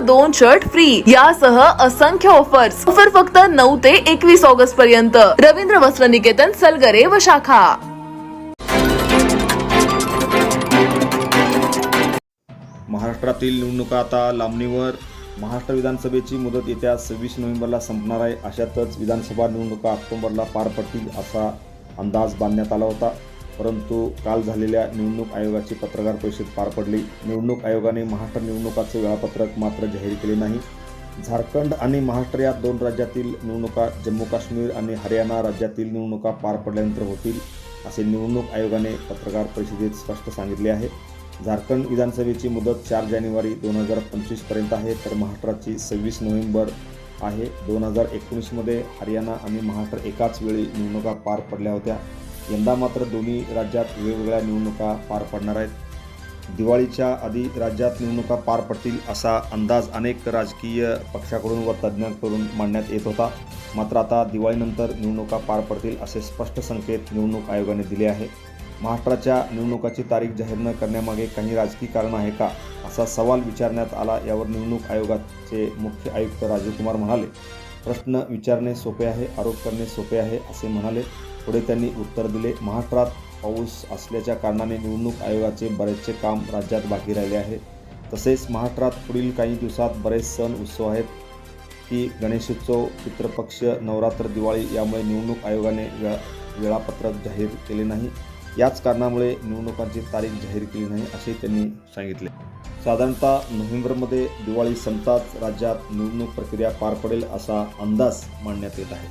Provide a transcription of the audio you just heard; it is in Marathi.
दोन शर्ट फ्री यासह असंख्य ऑफर्स ऑफर फक्त नऊ ते एकवीस ऑगस्ट पर्यंत. रवींद्र वस्त्र निकेतन सलगरे व शाखा. महाराष्ट्रातील निवडणुका आता लांबणीवर. महाराष्ट्र विधानसभेची मुदत येत्या सव्वीस नोव्हेंबरला संपणार आहे. अशातच विधानसभा निवडणुका ऑक्टोबरला पार पडतील असा अंदाज बांधण्यात आला होता. परंतु काल झालेल्या निवडणूक आयोगाची पत्रकार परिषद पार पडली. निवडणूक आयोगाने महाराष्ट्र निवडणुकाचे वेळापत्रक मात्र जाहीर केले नाही. झारखंड आणि महाराष्ट्र या दोन राज्यातील निवडणुका जम्मू काश्मीर आणि हरियाणा राज्यातील निवडणुका पार पडल्यानंतर होतील असे निवडणूक आयोगाने पत्रकार परिषदेत स्पष्ट सांगितले आहे. झारखंड विधानसभेची मुदत चार जानेवारी दोन हजार पंचवीसपर्यंत आहे तर महाराष्ट्राची सव्वीस नोव्हेंबर आहे. दोन हजार एकोणीसमध्ये हरियाणा आणि महाराष्ट्र एकाच वेळी निवडणुका पार पडल्या होत्या. यंदा मात्र दोन्ही राज्यात वेगवेगळ्या निवडणुका पार पडणार आहेत. दिवाळीच्या आधी राज्यात निवडणुका पार पडतील असा अंदाज अनेक राजकीय पक्षाकडून व तज्ज्ञांकडून मांडण्यात येत होता. मात्र आता दिवाळीनंतर निवडणुका पार पडतील असे स्पष्ट संकेत निवडणूक आयोगाने दिले आहे. महाराष्ट्राच्या निवडणुकाची तारीख जाहीर न करण्यामागे काही राजकीय कारण आहे का? असा सवाल विचारण्यात आला यावर निवडणूक आयोगाचे मुख्य आयुक्त राजीव कुमार म्हणाले. प्रश्न विचारणे सोपे आहे आरोप करणे सोपे आहे असे म्हणाले. पुढे त्यांनी उत्तर दिले महाराष्ट्रात पाऊस असल्याच्या कारणाने निवडणूक आयोगाचे बरेचसे काम राज्यात बाकी राहिले आहे. तसेच महाराष्ट्रात पुढील काही दिवसात बरेच सण उत्सव आहेत. की गणेशोत्सव पितृपक्ष नवरात्र दिवाळी यामुळे निवडणूक आयोगाने वेळा वेळापत्रक जाहीर केले नाही. याच कारणामुळे निवडणुकांची तारीख जाहीर केली नाही असे त्यांनी सांगितले. साधारणतः नोव्हेंबरमध्ये दिवाळी संपताच राज्यात निवडणूक प्रक्रिया पार पडेल असा अंदाज मांडण्यात येत आहे.